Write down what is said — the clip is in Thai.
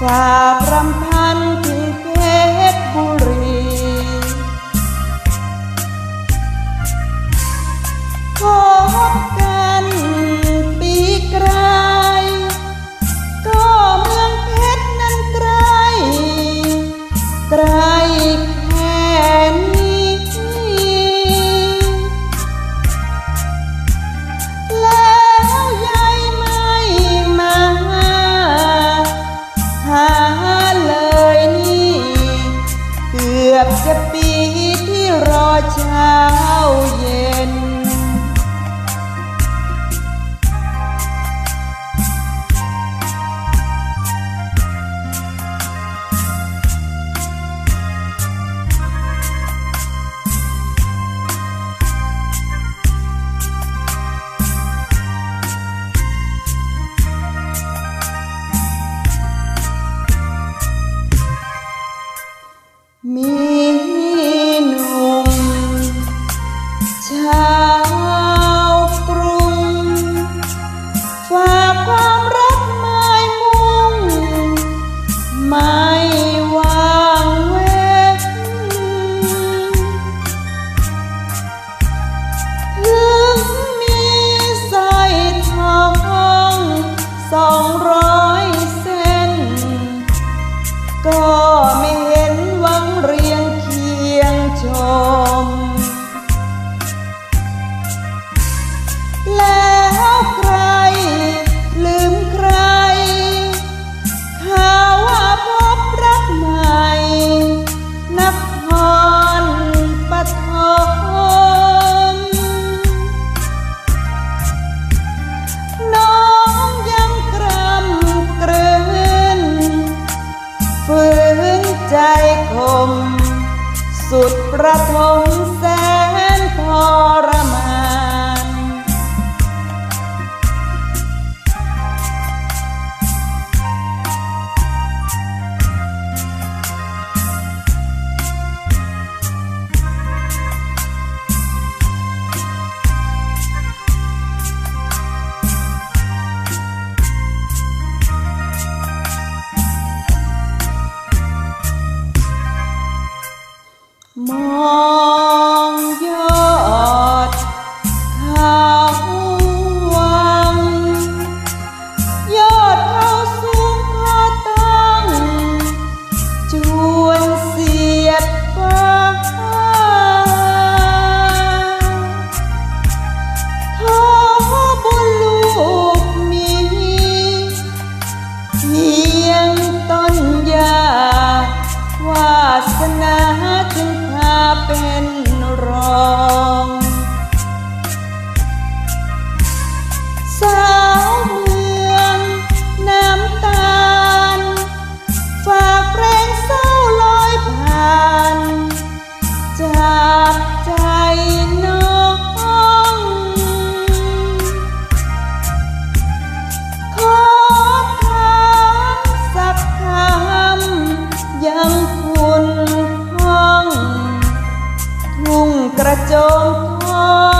ฝากรำพันถึงีที่รอเช้าเย็น ใจคม สุดประทมแสนทร more. 好多